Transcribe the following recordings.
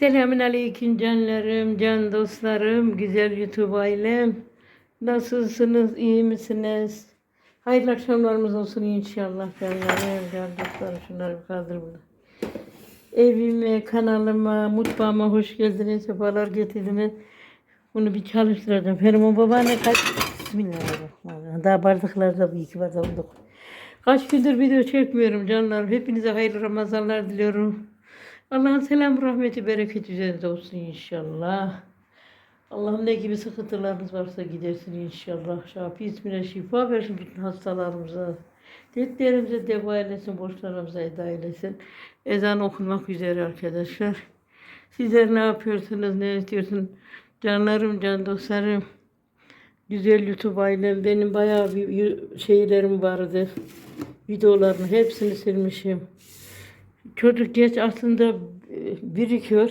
Selamün aleyküm canlarım, can dostlarım, güzel YouTube ailem. Nasılsınız, iyi misiniz? Hayırlı akşamlarımız olsun inşallah canlarım, can dostlarım. Şunları bir kaldır burada. Evime, kanalıma, mutfağıma hoş geldiniz, sefalar getirdiniz. Bunu bir çalıştıracağım. Ferman babaanne kaç... Bismillahirrahmanirrahim. Daha bardaklarda bir iki bardak. Kaç gündür video çekmiyorum canlarım. Hepinize hayırlı Ramazanlar diliyorum. Allah'ın selam, rahmeti, bereketi üzerinize olsun inşallah. Allah'ım ne gibi sıkıntılarınız varsa gidersin inşallah. Şafi ismine şifa versin bütün hastalarımıza. Dertlerimize deva eylesin, borçlarımıza eda eylesin. Ezan okunmak üzere arkadaşlar. Sizler ne yapıyorsunuz, ne istiyorsunuz? Canlarım, can dostlarım. Güzel YouTube ailem. Benim bayağı bir şeylerim vardı. Videolarını hepsini silmişim. Çocuk geç aslında e, birikiyor.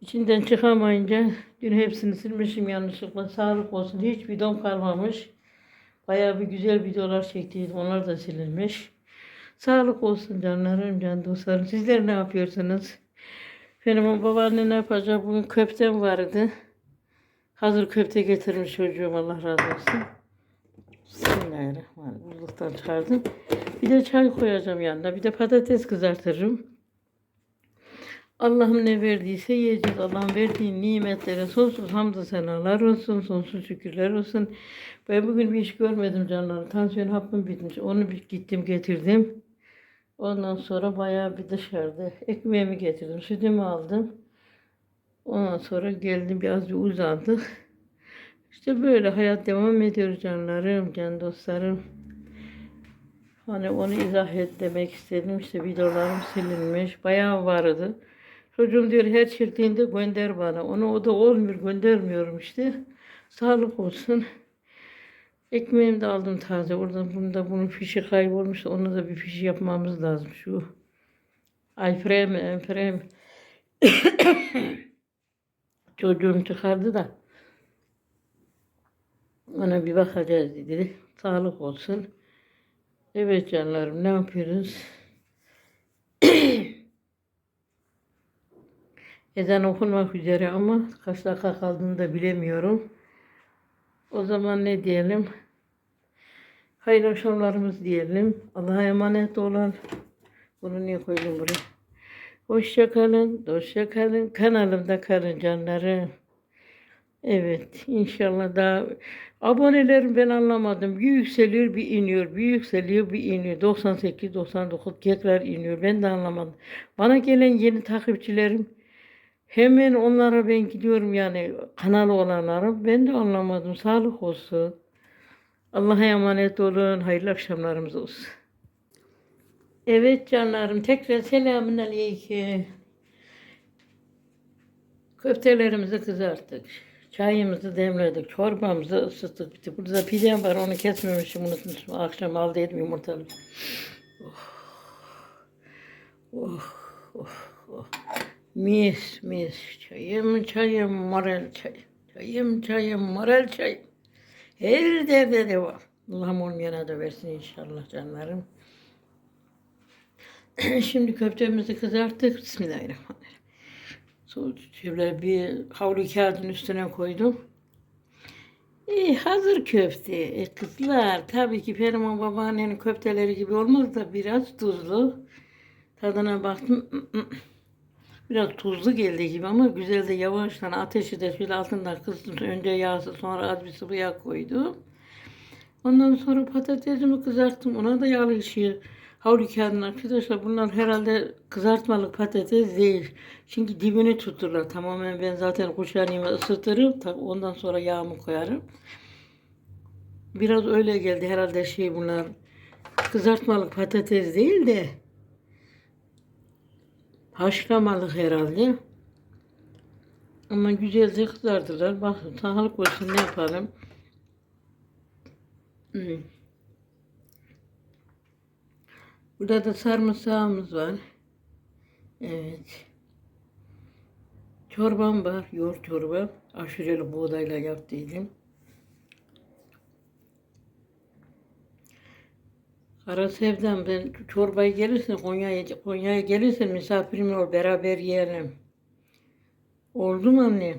İçinden çıkamayınca dün hepsini silmişim yanlışlıkla. Sağlık olsun. Hiç videom kalmamış. Bayağı bir güzel videolar çektiydim. Onlar da silinmiş. Sağlık olsun canlarım, can dostlarım. Sizler ne yapıyorsunuz? Benim babaanne ne yapacak? Bugün köftem vardı. Hazır köfte getirmiş çocuğum. Allah razı olsun. Bismillahirrahmanirrahim. Buzluktan çıkardım. Bir de çay koyacağım yanına. Bir de patates kızartırım. Allah'ım ne verdiyse yiyeceğiz. Allah'ın verdiği nimetlere sonsuz hamdü senalar olsun. Sonsuz şükürler olsun. Ben bugün bir iş görmedim canlarım. Tansiyon hapım bitmiş. Onu bir gittim getirdim. Ondan sonra bayağı bir dışarıda ekmeğimi getirdim. Sütümü aldım. Ondan sonra geldim biraz bir uzandık. İşte böyle hayat devam ediyor canlarım, can dostlarım. Hani onu izah et demek istedim. İşte videolarım silinmiş. Bayağı vardı. Çocuğum diyor her çektiğinde gönder bana. Onu o da olmuyor göndermiyorum işte. Sağlık olsun. Ekmeğimi de aldım taze. Oradan bunda bunun fişi kaybolmuş. Onu da bir fişi yapmamız lazım. Şu Alfrem, Enfrem. Çocuğum çıkardı da. Ona bir bakacağız dedi. Sağlık olsun. Evet canlarım ne yapıyoruz? Ezan okunmak üzere ama kaç dakika kaldığını da bilemiyorum. O zaman ne diyelim? Hayırlı akşamlarımız diyelim. Allah'a emanet olun. Bunu niye koydum buraya? Hoşça kalın, dostça kalın. Kanalımda kalın canlarım. Evet, inşallah daha abonelerim ben anlamadım. Bir yükseliyor, bir iniyor, bir yükseliyor, bir iniyor. 98, 99 tekrar iniyor. Ben de anlamadım. Bana gelen yeni takipçilerim hemen onlara ben gidiyorum yani kanalı olanlara. Ben de anlamadım. Sağlık olsun. Allah'a emanet olun. Hayırlı akşamlarımız olsun. Evet canlarım tekrar selamun aleyküm. Köftelerimizi kızarttık. Çayımızı demledik. Çorbamızı ısıttık. De Burada pidem var. Onu kesmemişim. Unutmuşum. Akşam aldıydım yumurtalı. Oh. Oh. Oh. oh. Mis mis. Çayım çayım morel çay. Çayım çayım morel çay. Her derde devam. Allah'ım olmayana da versin inşallah canlarım. Şimdi köftemizi kızarttık. Bismillahirrahmanirrahim. Şöyle bir havlu kağıdın üstüne koydum. E, hazır köfte. E, kızlar tabii ki Feriman babaannenin köfteleri gibi olmaz da biraz tuzlu. Tadına baktım. Biraz tuzlu geldi gibi ama güzel de yavaştan ateşi de şöyle altından kıstım. Önce yağsı sonra az bir sıvı yağ koydum. Ondan sonra patatesimi kızarttım. Ona da yağlı ışığı havlu kağıdına arkadaşlar bunlar herhalde kızartmalık patates değil. Çünkü dibini tuturlar. Tamamen ben zaten kuşlarını ısıtırım. Ondan sonra yağımı koyarım. Biraz öyle geldi herhalde şey bunlar. Kızartmalık patates değil de haşlamalık herhalde. Ama güzelce kızardılar. Bakın sağlık olsun ne yapalım. Burada da sarımsağımız var. Evet. Çorbam var. Yoğurt çorba. Aşureli buğdayla yaptıydım. Kara sevdam ben çorbaya gelirsin Konya'ya Konya'ya gelirsin misafirim ol beraber yiyelim. Oldu mu annem?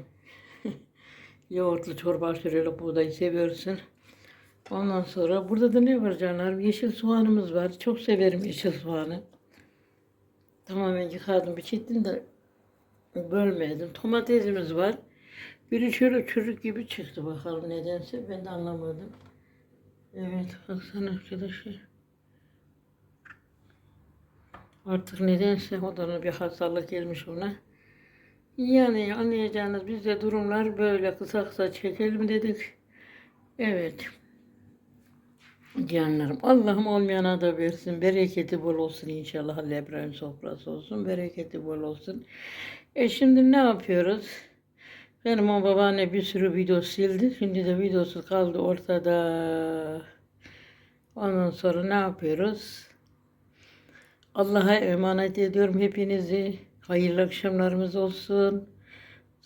Yoğurtlu çorba aşırıyla buğdayı seviyorsun. Ondan sonra burada da ne var canlarım? Yeşil soğanımız var. Çok severim yeşil soğanı. Tamamen yıkadım, biçittim de bölmedim. Domatesimiz var. Biri şöyle çürük gibi çıktı bakalım nedense. Ben de anlamadım. Evet, baksana arkadaşlar. Artık nedense odanın bir hastalık gelmiş ona. Yani anlayacağınız bizde durumlar böyle kısa kısa çekelim dedik. Evet. Canlarım Allah'ım olmayana da versin. Bereketi bol olsun inşallah. Allah İbrahim sofrası olsun. Bereketi bol olsun. E şimdi ne yapıyoruz? Benim o babaanne bir sürü video sildi. Şimdi de videosu kaldı ortada. Ondan sonra ne yapıyoruz? Allah'a emanet ediyorum hepinizi. Hayırlı akşamlarımız olsun.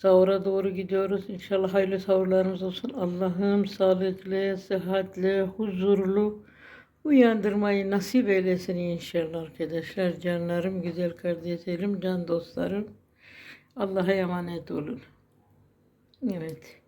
Sahura doğru gidiyoruz. İnşallah hayırlı sahurlarımız olsun. Allah'ım sağlıklı, sıhhatli, huzurlu uyandırmayı nasip eylesin inşallah arkadaşlar. Canlarım, güzel kardeşlerim, can dostlarım. Allah'a emanet olun. Evet.